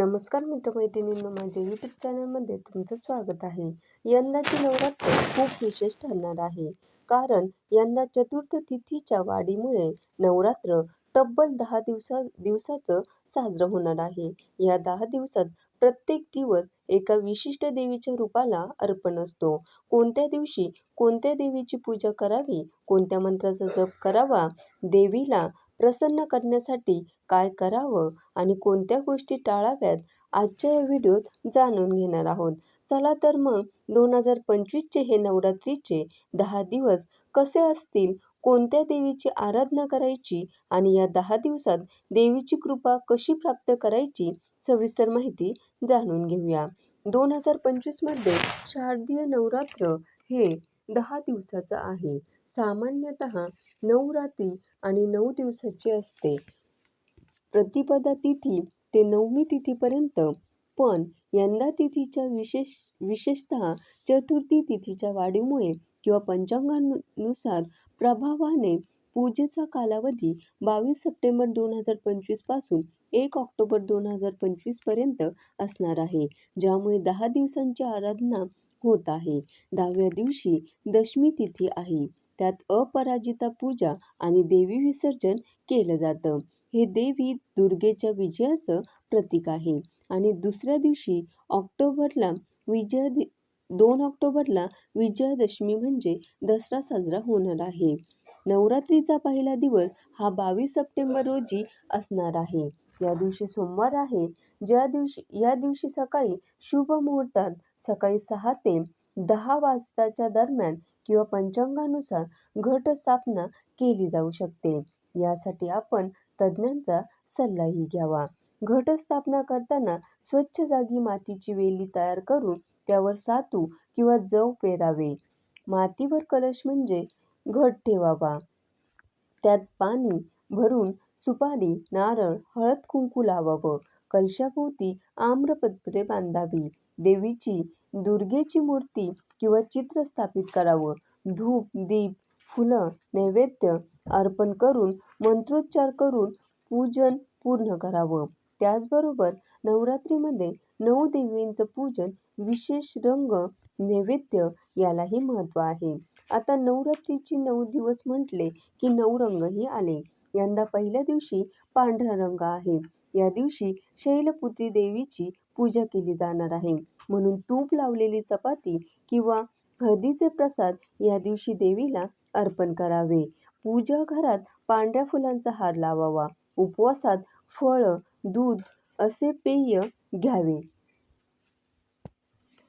नमस्कार मित्रमैत्रिणींनो माझ्या यूट्यूब चॅनलमध्ये तुमचं स्वागत आहे. यंदाची नवरात्र खूप विशेष ठरणार आहे. कारण यंदा चतुर्थ तिथीच्या वाढीमुळे नवरात्र तब्बल दहा दिवसा दिवसाचं साजरं होणार आहे. या दहा दिवसात प्रत्येक दिवस एका विशिष्ट देवीच्या रूपाला अर्पण असतो. कोणत्या दिवशी कोणत्या देवीची पूजा करावी कोणत्या मंत्राचा जप करावा देवीला प्रसन्न करण्यासाठी काय करावं आणि कोणत्या गोष्टी टाळाव्यात आजच्या या व्हिडिओत जाणून घेणार आहोत. चला तर मग दोन हजार पंचवीसचे हे नवरात्रीचे दहा दिवस कसे असतील कोणत्या देवीची आराधना करायची आणि या दहा दिवसात देवीची कृपा कशी प्राप्त करायची सविस्तर माहिती जाणून घेऊया. दोन हजार पंचवीसमध्ये शारदीय नवरात्र हे दहा दिवसाचं आहे. सामान्यतः नऊ रात्री आणि नऊ दिवसाची असते. प्रतिपदा तिथी ते नवमी तिथीपर्यंत पण यंदा तिथीच्या विशेष विशेषतः चतुर्थी तिथीच्या वाढीमुळे किंवा पंचांगानुसार प्रभावाने पूजेचा कालावधी बावीस सप्टेंबर दोन हजार पंचवीसपासून एक ऑक्टोबर दोन हजार पंचवीसपर्यंत असणार आहे ज्यामुळे दहा दिवसांची आराधना होत आहे. दहाव्या दिवशी दशमी तिथी आहे. त्यात अपराजिता पूजा आणि देवी विसर्जन केलं जातं. हे देवी दुर्गेच्या विजयाचं प्रतीक आहे. आणि दुसऱ्या दिवशी ऑक्टोबरला विजया दोन ऑक्टोबरला विजयादशमी म्हणजे दसरा साजरा होणार आहे. नवरात्रीचा पहिला दिवस हा बावीस सप्टेंबर रोजी असणार आहे. या दिवशी सोमवार आहे. ज्या दिवशी या दिवशी सकाळी शुभ मुहूर्तात सकाळी सहा ते दहा वाजताच्या दरम्यान किंवा पंचांगानुसार घट स्थापना केली जाऊ शकते. यासाठी आपण तज्ज्ञांचा सल्लाही घ्यावा. घट स्थापना करताना स्वच्छ जागी मातीची वेली तयार करून त्यावर सातू किंवा जव पेरावे. मातीवर कलश म्हणजे घट ठेवावा. त्यात पाणी भरून सुपारी नारळ हळद कुंकू लावावं. कलशाभोवती आम्रपत्रे बांधावी. देवीची दुर्गेची मूर्ती किंवा चित्र स्थापित करावं. धूप दीप फुलं नैवेद्य अर्पण करून मंत्रोच्चार करून पूजन पूर्ण करावं. त्याचबरोबर नवरात्रीमध्ये नऊ देवींचं पूजन विशेष रंग नैवेद्य यालाही महत्त्व आहे. आता नवरात्रीची नऊ दिवस म्हटले की नऊ रंगही आले. यंदा पहिल्या दिवशी पांढरा रंग आहे. या दिवशी शैलपुत्री देवीची पूजा केली जाणार आहे. म्हणून तूप लावलेली चपाती किंवा हळदीचे प्रसाद या दिवशी देवीला अर्पण करावे. पूजा घरात पांढऱ्या फुलांचा हार लावावा. उपवासात फळं दूध असे पेय घ्यावे.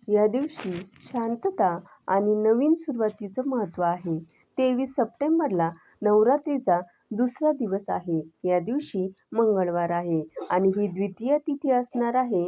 या दिवशी शांतता आणि नवीन सुरुवातीचं महत्त्व आहे. तेवीस सप्टेंबरला नवरात्रीचा दुसरा दिवस आहे. या दिवशी मंगळवार आहे आणि ही द्वितीय तिथी असणार आहे.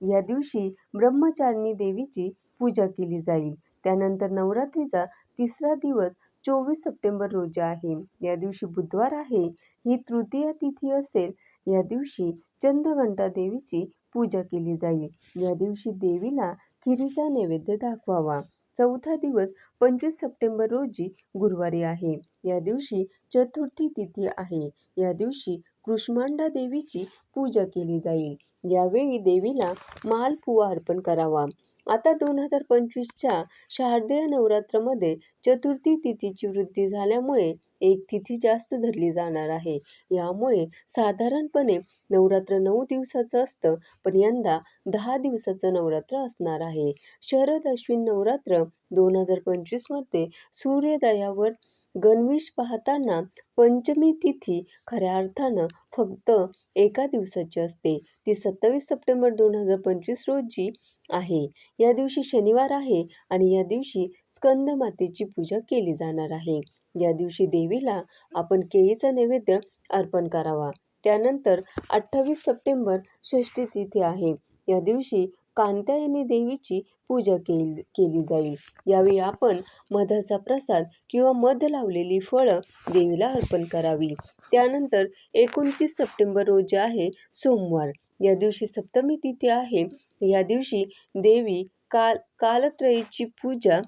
या दिवशी ब्रह्मचारिणी देवीची पूजा केली जाईल. त्यानंतर नवरात्रीचा तिसरा दिवस चोवीस सप्टेंबर रोजी आहे. या दिवशी बुधवार आहे. ही तृतीया तिथी असेल. या दिवशी चंद्रघंटा देवीची पूजा केली जाईल. या दिवशी देवीला खिरीचा नैवेद्य दाखवावा. चौथा दिवस पंचवीस सप्टेंबर रोजी गुरुवारी आहे. या दिवशी चतुर्थी तिथी आहे. या दिवशी कृष्मांडा देवीची पूजा केली जाईल. यावेळी देवीला मालपुवा अर्पण करावा. आता दोन हजार पंचवीसच्या शारदीय नवरात्रमध्ये चतुर्थी तिथीची वृद्धी झाल्यामुळे एक तिथी जास्त धरली जाणार आहे. यामुळे साधारणपणे नवरात्र नऊ दिवसाचं असतं पण यंदा दहा दिवसाचं नवरात्र असणार आहे. शरद अश्विन नवरात्र दोन हजार पंचवीसमध्ये सूर्योदयावर गणवेश पाहताना पंचमी तिथी खऱ्या अर्थानं फक्त एका दिवसाची असते. ती सत्तावीस सप्टेंबर दोन हजार पंचवीस रोजी आहे. या दिवशी शनिवार आहे आणि या दिवशी स्कंद मातेची पूजा केली जाणार आहे. या दिवशी देवीला आपण केळीचा नैवेद्य अर्पण करावा. त्यानंतर अठ्ठावीस सप्टेंबर षष्ठी तिथी आहे. या दिवशी कांत्यायनी देवीची पूजा केली केली जाईल. यावेळी आपण मधाचा प्रसाद किंवा मध लावलेली फळं देवीला अर्पण करावी. त्यानंतर एकोणतीस सप्टेंबर रोजी आहे सोमवार. या दिवशी सप्तमी तिथी आहे. या दिवशी देवी काल कालत्रयीची पूजा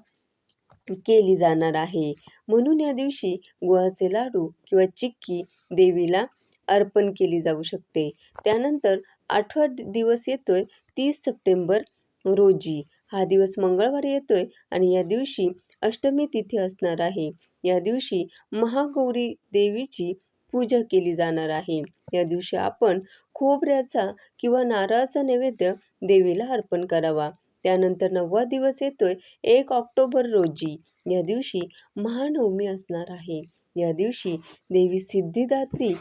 केली जाणार आहे. म्हणून या दिवशी गुळाचे लाडू किंवा चिक्की देवीला अर्पण केली जाऊ शकते. त्यानंतर आठवा दिवस येतोय तीस सप्टेंबर रोजी. हा दिवस मंगळवारी येतोय आणि या दिवशी अष्टमी तिथी असणार आहे. या दिवशी महागौरी देवीची पूजा केली जाणार आहे. या दिवशी आपण खोबऱ्याचा किंवा नारळाचा नैवेद्य देवीला अर्पण करावा. त्यानंतर नववा दिवस येतोय एक ऑक्टोबर रोजी. या दिवशी महानवमी असणार आहे. या दिवशी देवी सिद्धिदात्री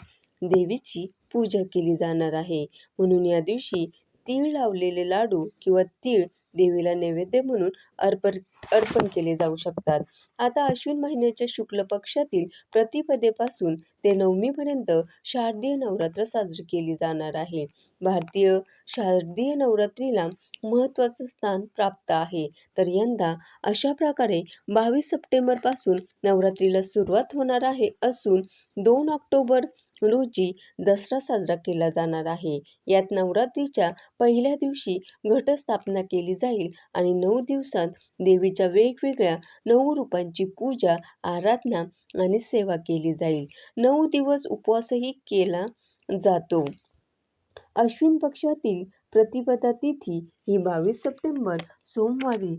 देवीची पूजा केली जाणार आहे. म्हणून या दिवशी तीळ लावलेले लाडू किंवा तीळ देवीला नैवेद्य म्हणून अर्पण अर्पण केले जाऊ शकतात. आता अश्विन महिन्याच्या शुक्ल पक्षातील प्रतिपदेपासून ते नवमीपर्यंत शारदीय नवरात्र साजरी केली जाणार आहे. भारतीय शारदीय नवरात्रीला महत्त्वाचं स्थान प्राप्त आहे. तर यंदा अशा प्रकारे बावीस सप्टेंबरपासून नवरात्रीला सुरुवात होणार आहे असून दोन ऑक्टोबर रोजी दसरा साजरा केला जाणार आहे. यात नवरात्रीच्या पहिल्या दिवशी घटस्थापना केली जाईल आणि नऊ दिवसात देवीच्या वेगवेगळ्या नऊ रूपांची पूजा आराधना आणि सेवा केली जाईल. नऊ दिवस उपवासही केला जातो. अश्विन पक्षातील प्रतिपदा तिथी ही बावीस सप्टेंबर सोमवारी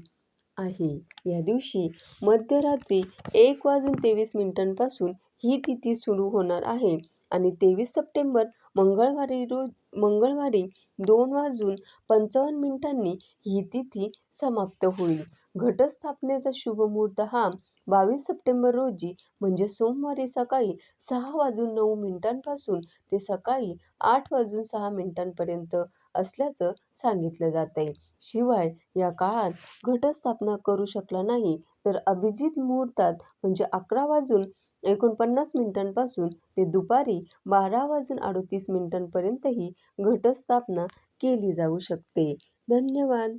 आहे. या दिवशी मध्यरात्री एक वाजून तेवीस मिनिटांपासून ही तिथी सुरू होणार आहे. आणि तेवीस सप्टेंबर मंगळवारी रोज मंगळवारी दोन वाजून पंचावन्न मिनिटांनी ही तिथी समाप्त होईल. घटस्थापनेचा शुभ मुहूर्त हा बावीस सप्टेंबर रोजी म्हणजे सोमवारी सकाळी सहा वाजून नऊ मिनिटांपासून ते सकाळी आठ वाजून सहा मिनिटांपर्यंत असल्याचं सांगितलं जात आहे शिवाय या काळात घटस्थापना करू शकला नाही तर अभिजित मुहूर्तात म्हणजे अकरा वाजून एकोणपन्नास मिनिटांपासून ते दुपारी बारा वाजून अडतीस मिनिटांपर्यंतही घटस्थापना केली जाऊ शकते. धन्यवाद.